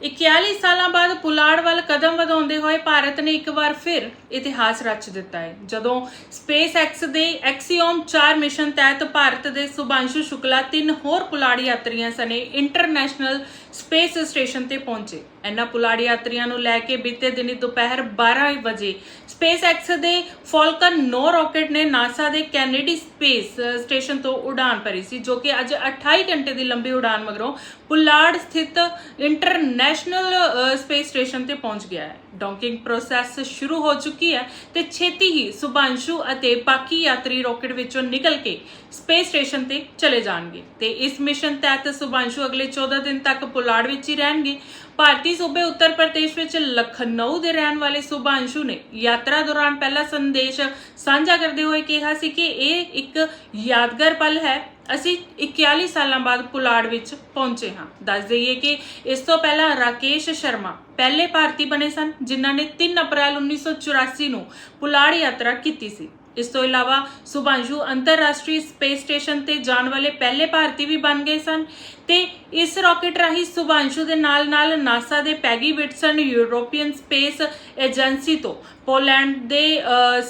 41 ਸਾਲਾਂ ਬਾਅਦ ਪੁਲਾੜ ਵੱਲ ਕਦਮ ਵਧਾਉਂਦੇ ਹੋਏ ਭਾਰਤ ਨੇ ਇੱਕ ਵਾਰ ਫਿਰ ਇਤਿਹਾਸ ਰਚ ਦਿੱਤਾ ਹੈ ਜਦੋਂ ਸਪੇਸ ਐਕਸ ਦੇ ਐਕਸੀਓਮ 4 ਮਿਸ਼ਨ ਤਹਿਤ ਭਾਰਤ ਦੇ ਸੁਭਾਂਸ਼ੂ ਸ਼ੁਕਲਾ ਤਿੰਨ ਹੋਰ ਪੁਲਾੜ ਯਾਤਰੀਆਂ ਸਣੇ ਇੰਟਰਨੈਸ਼ਨਲ ਸਪੇਸ ਸਟੇਸ਼ਨ ਤੇ ਪਹੁੰਚੇ ਇਹਨਾਂ ਪੁਲਾੜ ਯਾਤਰੀਆਂ ਨੂੰ ਲੈ ਕੇ ਬੀਤੇ ਦਿਨੀ ਦੁਪਹਿਰ 12 ਵਜੇ ਸਪੇਸ ਐਕਸ ਦੇ ਫਾਲਕਨ 9 ਰਾਕੇਟ ਨੇ ਨਾਸਾ ਦੇ ਕੈਨੇਡੀ ਸਪੇਸ ਸਟੇਸ਼ਨ ਤੋਂ ਉਡਾਨ ਭਰੀ ਸੀ ਜੋ ਕਿ ਅੱਜ 28 ਘੰਟੇ ਦੀ ਲੰਬੀ ਉਡਾਨ ਮਗਰੋਂ ਪੁਲਾੜ ਸਥਿਤ ਇੰਟਰਨੈਸ਼ਨਲ ਅ, ਸਪੇਸ ਸਟੇਸ਼ਨ ਤੇ ਪਹੁੰਚ ਗਿਆ ਹੈ। ਡੌਕਿੰਗ ਪ੍ਰੋਸੈਸ ਸ਼ੁਰੂ ਹੋ ਚੁੱਕੀ ਹੈ ਤੇ ਛੇਤੀ ਹੀ ਸੁਭਾਂਸ਼ੂ ਅਤੇ ਬਾਕੀ ਯਾਤਰੀ ਰਾਕੇਟ ਵਿੱਚੋਂ ਨਿਕਲ ਕੇ ਸਪੇਸ ਸਟੇਸ਼ਨ ਤੇ ਚਲੇ ਜਾਣਗੇ ਤੇ ਇਸ ਮਿਸ਼ਨ ਤਹਿਤ ਸੁਭਾਂਸ਼ੂ ਅਗਲੇ 14 ਦਿਨ ਤੱਕ ਪੁਲਾੜ ਵਿੱਚ ਹੀ ਰਹਿਣਗੇ। ਭਾਰਤੀ ਸੂਬੇ ਉੱਤਰ ਪ੍ਰਦੇਸ਼ ਵਿੱਚ ਲਖਨਊ ਦੇ ਰਹਿਣ ਵਾਲੇ ਸੁਭਾਂਸ਼ੂ ਨੇ ਯਾਤਰਾ ਦੌਰਾਨ ਪਹਿਲਾ ਸੰਦੇਸ਼ ਸਾਂਝਾ ਕਰਦੇ ਹੋਏ ਕਿਹਾ ਸੀ ਕਿ ਇਹ ਇੱਕ ਯਾਦਗਾਰ ਪਲ ਹੈ। ਅਸੀਂ 41 ਸਾਲਾਂ ਬਾਅਦ ਪੁਲਾੜ ਵਿੱਚ ਪਹੁੰਚੇ ਹਾਂ। ਦੱਸ ਦਈਏ ਕਿ ਇਸ ਤੋਂ ਪਹਿਲਾਂ ਰਾਕੇਸ਼ ਸ਼ਰਮਾ ਪਹਿਲੇ ਭਾਰਤੀ ਬਣੇ ਸਨ, ਜਿਨ੍ਹਾਂ ਨੇ 3 ਅਪ੍ਰੈਲ 1984 ਨੂੰ ਪੁਲਾੜ ਯਾਤਰਾ ਕੀਤੀ ਸੀ। ਇਸ ਤੋਂ ਇਲਾਵਾ ਸੁਭਾਂਸ਼ੂ ਅੰਤਰਰਾਸ਼ਟਰੀ ਸਪੇਸ ਸਟੇਸ਼ਨ ਤੇ ਜਾਣ ਵਾਲੇ ਪਹਿਲੇ ਭਾਰਤੀ ਵੀ ਬਣ ਗਏ ਸਨ ਤੇ ਇਸ ਰਾਕੇਟ ਰਾਹੀਂ ਸੁਭਾਂਸ਼ੂ ਦੇ ਨਾਲ-ਨਾਲ ਨਾਸਾ ਦੇ Peggy Whitson European space agency ਤੋਂ ਪੋਲੈਂਡ ਦੇ ਅ,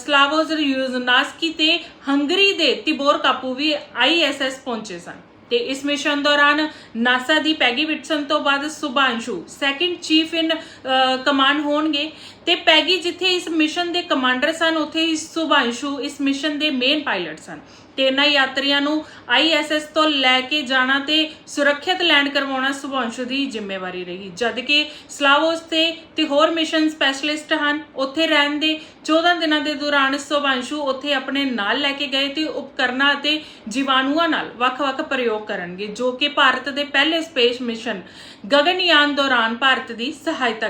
ਯੂਜ਼ਨਾਸਕੀ ਤੇ ਹੰਗਰੀ ਦੇ ਤਿਬੋਰ ਕਾਪੂ ਵੀ ਆਈਐਸਐਸ ਪਹੁੰਚੇ ਸਨ। ਤੇ ਇਸ ਮਿਸ਼ਨ ਦੌਰਾਨ ਨਾਸਾ ਦੀ ਪੈਗੀ ਵਿਟਸਨ ਤੋਂ ਬਾਅਦ Shubhanshu second chief in command ਹੋਣਗੇ ਤੇ ਪੈਗੀ ਜਿੱਥੇ ਇਸ ਮਿਸ਼ਨ ਦੇ ਕਮਾਂਡਰ ਸਨ, ਉੱਥੇ ਹੀ ਸੁਭਾਂਸ਼ੂ ਇਸ ਮਿਸ਼ਨ ਦੇ ਮੇਨ ਪਾਇਲਟ ਸਨ। ਤੇ ਇਹਨਾਂ ਯਾਤਰੀਆਂ ਨੂੰ ਆਈਐਸਐਸ ਤੋਂ ਲੈ ਕੇ ਜਾਣਾ ਤੇ ਸੁਰੱਖਿਅਤ ਲੈਂਡ ਕਰਵਾਉਣਾ ਸੁਭਾਂਸ਼ੂ ਦੀ ਜ਼ਿੰਮੇਵਾਰੀ ਰਹੀ। ਜਦ ਸਲਾਵੋਸ ਤੇ ਤੇ ਹੋਰ ਮਿਸ਼ਨ ਸਪੈਸ਼ਲਿਸਟ ਹਨ, ਉੱਥੇ ਰਹਿਣ ਦੇ 14 ਦਿਨਾਂ ਦੇ ਦੌਰਾਨ ਸੁਭਾਂਸ਼ੂ ਉੱਥੇ ਆਪਣੇ ਨਾਲ ਲੈ ਕੇ ਗਏ ਤੇ ਉਪਕਰਨਾਂ ਅਤੇ ਜੀਵਾਣੂਆਂ ਨਾਲ ਵੱਖ-ਵੱਖ ਪ੍ਰਯੋਗ ਕਰਨਗੇ, ਜੋ ਕਿ ਭਾਰਤ ਦੇ ਪਹਿਲੇ ਸਪੇਸ ਮਿਸ਼ਨ ਗਗਨਯਾਨ ਦੌਰਾਨ ਭਾਰਤ ਦੀ ਸਹਾਇਤਾ